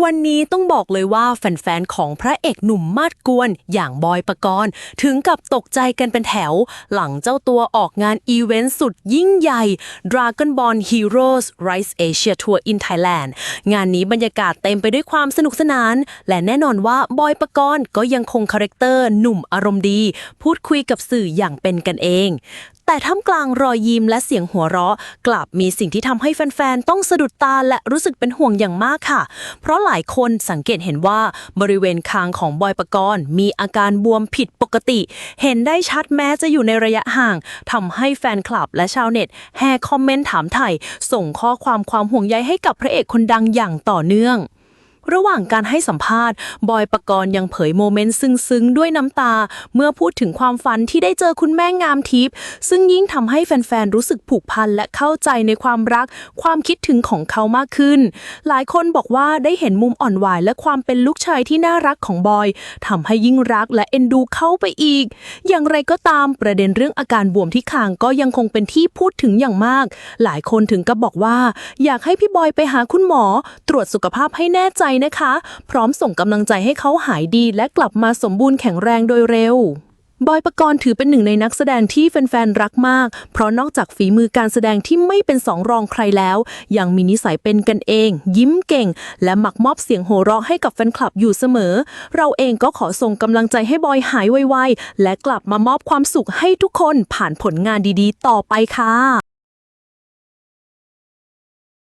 วันนี้ต้องบอกเลยว่าแฟนๆ ของพระเอกหนุ่มมาดกวน อย่างบอยปกรณ์ ถึงกับตกใจกันเป็นแถว หลังเจ้าตัวออกงานอีเวนต์สุดยิ่งใหญ่ Dragon Ball Heroes Rise Asia Tour in Thailand งานนี้บรรยากาศเต็มไปด้วยความสนุกสนาน และแน่นอนว่าบอยปกรณ์ก็ยังคงคาแรคเตอร์หนุ่มอารมณ์ดี พูดคุยกับสื่ออย่างเป็นกันเองแต่ท่ามกลางรอยยิ้มและเสียงหัวเราะ กลับมีสิ่งที่ทำให้แฟนๆ ต้องสะดุดตาและรู้สึกเป็นห่วงอย่างมากค่ะ เพราะหลายคนสังเกตเห็นว่าบริเวณคางของบอยปกรณ์มีอาการบวมผิดปกติ เห็นได้ชัดแม้จะอยู่ในระยะห่างทำให้แฟนคลับและชาวเน็ตแห่คอมเมนต์ถามไถ่ส่งข้อความความห่วงใยให้กับพระเอกคนดังอย่างต่อเนื่อง ระหว่างการให้สัมภาษณ์ บอยปกรณ์ยังเผยโมเมนต์ซึ้งๆ ด้วยน้ำตา เมื่อพูดถึงความฝันที่ได้เจอคุณแม่งามทิพย์ซึ่งยิ่งทำให้แฟนๆ รู้สึกผูกพันและเข้าใจในความรัก ความคิดถึงของเขามากขึ้น หลายคนบอกว่าได้เห็นมุมอ่อนหวานและความเป็นลูกชายที่น่ารักของบอยทำให้ยิ่งรักและเอ็นดูเข้าไปอีก อย่างไรก็ตามประเด็นเรื่องอาการบวมที่คางก็ยังคงเป็นที่พูดถึงอย่างมาก หลายคนถึงกับบอกว่า อยากให้พี่บอยไปหาคุณหมอ ตรวจสุขภาพให้แน่ใจนะคะ พร้อมส่งกำลังใจให้เขาหายดีและกลับมาสมบูรณ์แข็งแรงโดยเร็วบอยปกรณ์ถือเป็นหนึ่งในนักแสดงที่แฟนๆ รักมาก เพราะนอกจากฝีมือการแสดงที่ไม่เป็นสองรองใครแล้ว ยังมีนิสัยเป็นกันเอง ยิ้มเก่ง และหมักมอบเสียงโห่เราะให้กับแฟนคลับอยู่เสมอ เราเองก็ขอส่งกำลังใจให้บอยหายไวๆ และกลับมามอบความสุขให้ทุกคนผ่านผลงานดีๆ ต่อไปค่ะ